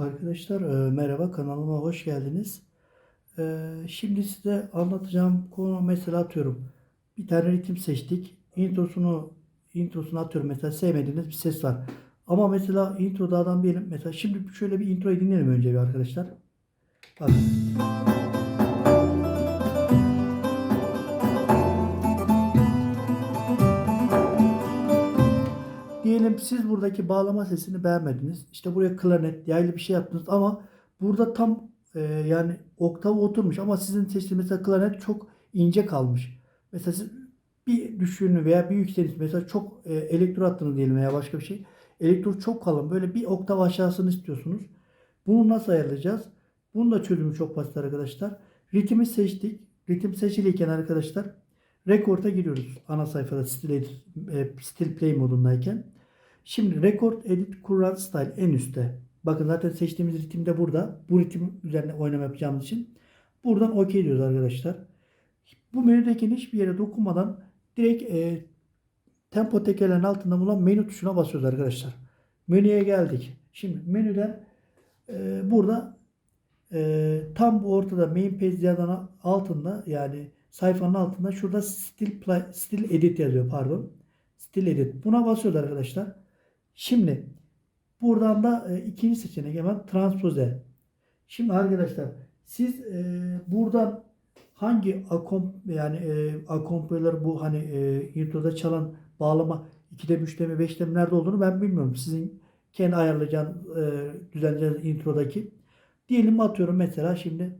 Arkadaşlar e, merhaba kanalıma hoş geldiniz. E, Şimdi size anlatacağım konu mesela atıyorum. Bir tane ritim seçtik. Introsunu introsunu atıyorum mesela sevmediğiniz bir ses var. Ama mesela introda adam diyelim mesela şimdi şöyle bir introyu dinleyelim önce bir arkadaşlar. Bakın. Buradaki bağlama sesini beğenmediniz. İşte buraya klarnet, yaylı bir şey yaptınız ama burada tam e, yani oktav oturmuş ama sizin seçtiğiniz mesela klarnet çok ince kalmış. Mesela siz bir düşüğünü veya bir yükselişi mesela çok e, elektro attığını diyelim veya başka bir şey. Elektro çok kalın böyle bir oktav aşağısını istiyorsunuz. Bunu nasıl ayarlayacağız? Bunun da çözümü çok basit arkadaşlar. Ritmi seçtik. Ritim seçiliyken arkadaşlar Record'a giriyoruz. Ana sayfada Edit, e, Still Play modundayken. Şimdi Record Edit Current Style en üstte. Bakın zaten seçtiğimiz ritim de burada. Bu ritim üzerine oynama yapacağımız için. Buradan OK diyoruz arkadaşlar. Bu menüdeki hiçbir yere dokunmadan direkt e, tempo tekerlerin altında bulunan menü tuşuna basıyoruz arkadaşlar. Menüye geldik. Şimdi menüden e, burada e, tam bu ortada main page altında yani sayfanın altında şurada still, play, still edit yazıyor pardon. Still edit. Buna basıyoruz arkadaşlar. Şimdi buradan da e, ikinci seçenek hemen transpose. Şimdi arkadaşlar siz e, buradan hangi akom yani e, akompolar bu hani e, introda çalan bağlama 2'de mi 3'te mi 5'te mi nerede olduğunu ben bilmiyorum. Sizin kendi ayarlayacağınız e, düzenleyeceğiniz introdaki. Diyelim atıyorum mesela şimdi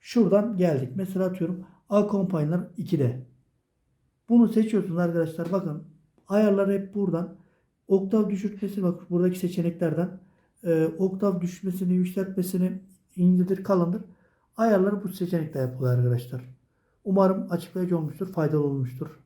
şuradan geldik. Mesela atıyorum Accompagner 2'de. Bunu seçiyorsunuz arkadaşlar. Bakın ayarlar hep buradan. Oktav düşürtmesi bak buradaki seçeneklerden e, oktav düşmesini, yükseltmesini incedir, kalındır. Ayarları bu seçenekte yapılıyor arkadaşlar. Umarım açıklayıcı olmuştur, faydalı olmuştur.